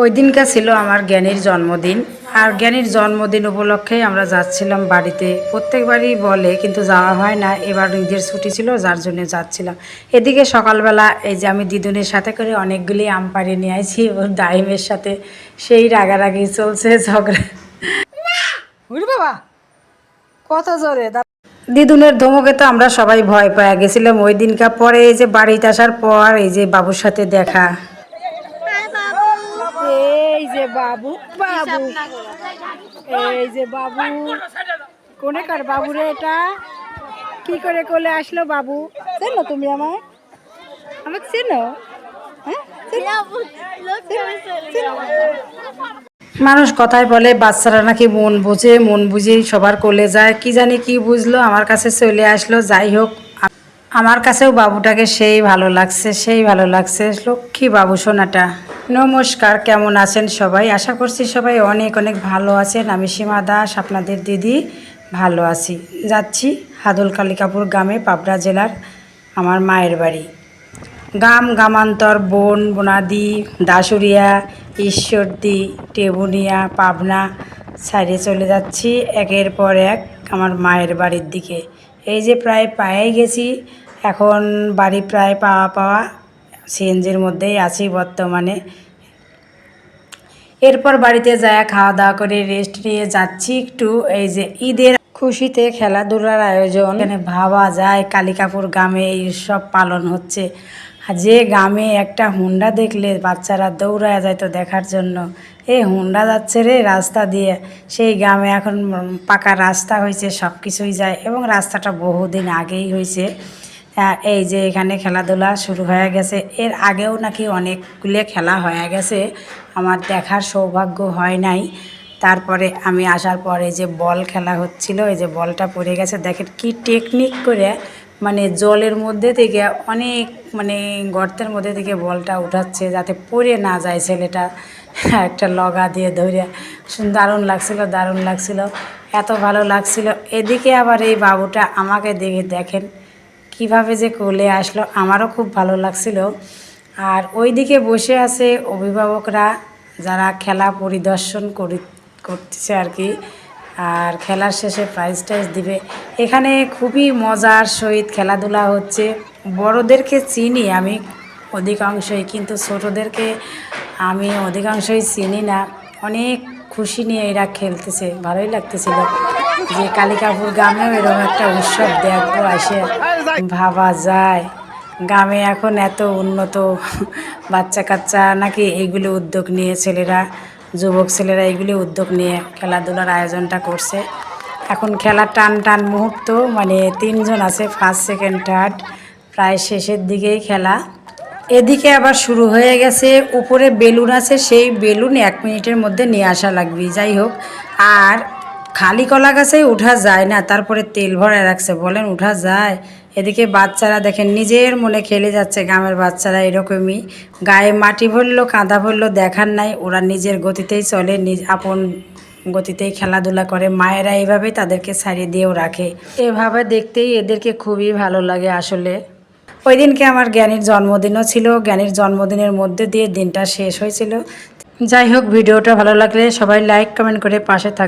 ওই দিনকা ছিল আমার জ্ঞানীর জন্মদিন। আর জ্ঞানীর জন্মদিন উপলক্ষে আমরা যাচ্ছিলাম বাড়িতে। প্রত্যেকবারই বলে কিন্তু যাওয়া হয় না। এবার ঈদের ছুটি ছিল যার জন্য যাচ্ছিলাম। এদিকে সকালবেলা এই যে আমি দিদুনের সাথে করে অনেকগুলি আম পাড়ি নিয়ে আইছি ওর ডাইমের সাথে সেই রাগারাগি চলছে ঝগড়া। বাবা কত জোরে দিদুনের ধমকে তো আমরা সবাই ভয় পেয়ে গেছিলাম। ওই দিনকার পরে এই যে বাড়িতে আসার পর এই যে বাবুর সাথে দেখা। এই যে বাবু বাবু। এই যে বাবু। কোনে কার বাবু রে এটা? কি করে কোলে আসলো বাবু? চেনো তুমি আমায়? আমাকে চেনো? হ্যাঁ? মানুষ কথায় বলে বাচ্চারা নাকি মন বুঝে মন বুঝেই সবার কোলে যায়। কি জানি কি বুঝলো আমার কাছে চলে আসলো। যাই হোক আমার কাছেও বাবুটাকে সেই ভালো লাগছে সেই ভালো লাগছে। লক্ষ্মী বাবু সোনাটা। নমস্কার, কেমন আছেন সবাই? আশা করছি সবাই অনেক অনেক ভালো আছেন। আমি সীমা দাস, আপনাদের দিদি, ভালো আছি। যাচ্ছি হাদুল কালিকাপুর গ্রামে পাবড়া জেলার আমার মায়ের বাড়ি। গাম গামান্তর বন, বনাদি দাসুরিয়া ঈশ্বরদী, টেবুনিয়া, পাবনা সাইডে চলে যাচ্ছি। একের পর এক আমার মায়ের বাড়ির দিকে। এই যে প্রায় পায়ে গেছি, এখন বাড়ি প্রায় পাওয়া পাওয়া সিএনজির মধ্যেই আছি বর্তমানে। এরপর বাড়িতে যায় খাওয়া দাওয়া করে রেস্ট নিয়ে যাচ্ছি একটু। এই যে ঈদের খুশিতে খেলাধুলার আয়োজন। এখানে ভাবা যায় কালিকাপুর গ্রামে এই উৎসব পালন হচ্ছে। যে গ্রামে একটা হুন্ডা দেখলে বাচ্চারা দৌড়ায় যায় তো দেখার জন্য। এই হুন্ডা যাচ্ছে রে রাস্তা দিয়ে। সেই গ্রামে এখন পাকা রাস্তা হয়েছে সব কিছুই যায়। এবং রাস্তাটা বহুদিন আগেই হয়েছে। এই যে এখানে খেলাধুলা শুরু হয়ে গেছে। এর আগেও নাকি অনেকগুলো খেলা হয়ে গেছে। আমার দেখার সৌভাগ্য হয় নাই। তারপরে আমি আসার পরে যে বল খেলা হচ্ছিল, এই যে বলটা পড়ে গেছে। দেখেন কি টেকনিক করে মানে জলের মধ্যে থেকে অনেক মানে গর্তের মধ্যে থেকে বলটা উঠাচ্ছে যাতে পড়ে না যায় ছেলেটা। একটা লগা দিয়ে ধরে। দারুণ লাগছিল দারুণ লাগছিল। এত ভালো লাগছিল। এদিকে আবার এই বাবুটা আমাকে দেখে দেখেন কীভাবে যে কোলে আসলো আমারও খুব ভালো লাগছিল। আর ওইদিকে বসে আছে অভিভাবকরা যারা খেলা পরিদর্শন করি, করতেছে আর কি আর খেলার শেষে প্রাইজ টাইজ দিবে। এখানে খুবই মজার সহিত খেলাধুলা হচ্ছে। বড়োদেরকে চিনি আমি অধিকাংশই, কিন্তু ছোটোদেরকে আমি অধিকাংশই চিনি না। অনেক খুশি নিয়ে এরা খেলতেছে। ভালোই লাগতেছিল যে কালিকাপুর গ্রামেও এরকম একটা উৎসব দেখব আসে। ভাবা যায়। গ্রামে এখন এত উন্নত বাচ্চা কাচ্চা নাকি এইগুলি উদ্যোগ নিয়ে ছেলেরা, যুবক ছেলেরা এইগুলি উদ্যোগ নিয়ে খেলাধুলার আয়োজনটা করছে। এখন খেলার টান টান মুহূর্ত মানে তিনজন আছে ফার্স্ট সেকেন্ড থার্ড প্রায় শেষের দিকেই খেলা। এদিকে আবার শুরু হয়ে গেছে, উপরে বেলুন আছে, সেই বেলুন এক মিনিটের মধ্যে নিয়ে আসা লাগবে। যাই হোক, আর খালি কলা গাছে উঠা যায় না, তারপরে তেল ভরে রাখছে। বলেন, উঠা যায়? এদিকে বাচ্চারা দেখেন, নিজের মনে খেলে যাচ্ছে গ্রামের বাচ্চারা এরকমই। গায়ে মাটি ভরলো কাঁদা ভরলো দেখার নাই, ওরা নিজের গতিতেই চলে, নিজ আপন গতিতেই খেলাধুলা করে। মায়েরা এইভাবেই তাদেরকে ছাড়িয়ে দিয়েও রাখে। এভাবে দেখতেই এদেরকে খুবই ভালো লাগে আসলে। ওই দিনকে আমার জ্ঞানীর জন্মদিনও ছিল। জ্ঞানীর জন্মদিনের মধ্যে দিয়ে দিনটা শেষ হয়েছিল। যাই হোক, ভিডিওটা ভালো লাগলে সবাই লাইক কমেন্ট করে পাশে থাকবে